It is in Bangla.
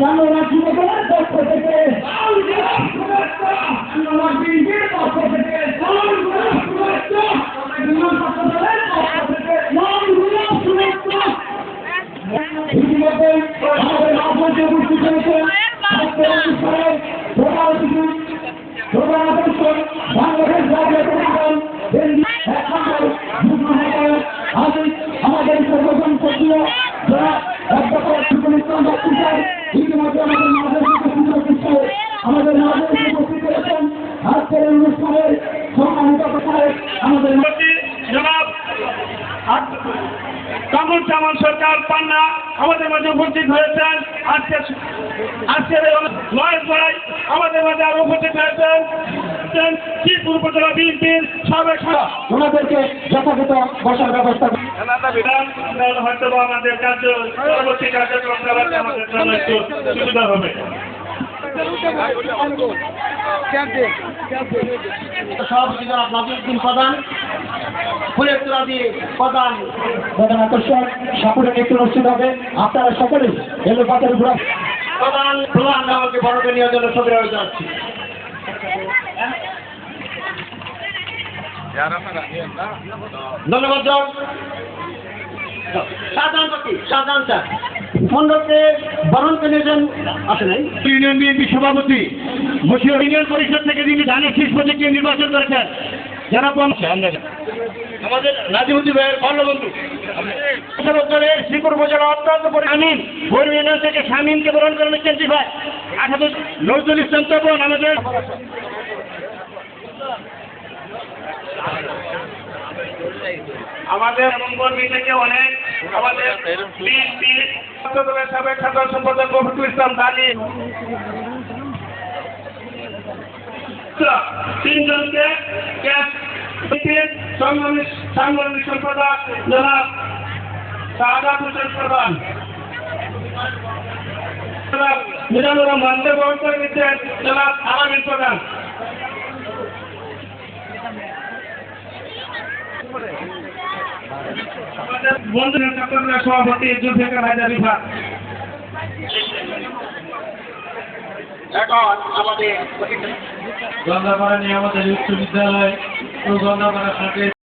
বাংলা যুবদলের পক্ষ থেকে বাংলা বিএনপির পক্ষ থেকে আমাদের সর্বজন সচিব যারা অধ্যাপক সুকুল ইসলাম বক্তৃতায় আমাদের আজকের অনুষ্ঠানের সম্মানিত আমাদের জনাব কামরুজ্জামান সরকার, পান্না আমাদের মাঝে উপস্থিত হয়েছেন। আজকে আজকের লয়েস ভাই আমাদের মাঝে আরও উপস্থিত হয়েছেন। শ্রীপুর উপজেলা বিএনপির সাবেক ওনাদেরকে যথাযথ বসার ব্যবস্থা করুন। এলাকা বিধান হয়তো বা আমাদের কার্য পরবর্তী কার্যক্রম চালাতে আমাদের জন্য একটু সুবিধা হবে। সভাপতি জনাব নাজিরুদ্দিন প্রধান ফুলের তোলা দিয়ে প্রধান প্রধান আকর্ষণ সাপুরে একটু অনুষ্ঠিত হবে। আপনারা সকলে এলো পাতের প্রধান প্রধান আমাকে বড়কে নিয়ে জন্য হয়ে যাচ্ছি ধন্যবাদ জন শাহজাহান পাখি শাহজাহান স্যার। মন্ডলকে বরণকে নিয়েছেন আসে নাই? ইউনিয়ন বিএনপি সভাপতি মুসির ইউনিয়ন পরিষদ থেকে যিনি ধানের শীষ প্রতীককে নির্বাচন করেছেন যারা আমাদের নাজিমুদ্দিন ভাইয়ের বাল্যবন্ধু বছরের শ্রীপুর উপজেলা অত্যন্ত পরিমাণীন ভোর ইউনিয়ন থেকে শামীমকে বরণ করে নিচ্ছেন ভাই। আঠারো নজরুল ইসলাম তপন আমাদের আমাদের কর্মী থেকে অনেক আমাদের সাবেক সাধারণ সম্পাদক ইসলাম দালি তিনজনকে সংগ্রামী সাংগঠনিক সম্পাদক জনাব শাহাদ হোসেন প্রধান। জনাব মিজানুর রহমান বহন জনাব আলামিন প্রধান। সভাপতি জুলফিকার হাজার বিভাগ এখন আমাদের গন্ধাপাড়া নিয়ে আমাদের উচ্চ বিদ্যালয় ও গন্ধাপাড়া সাথে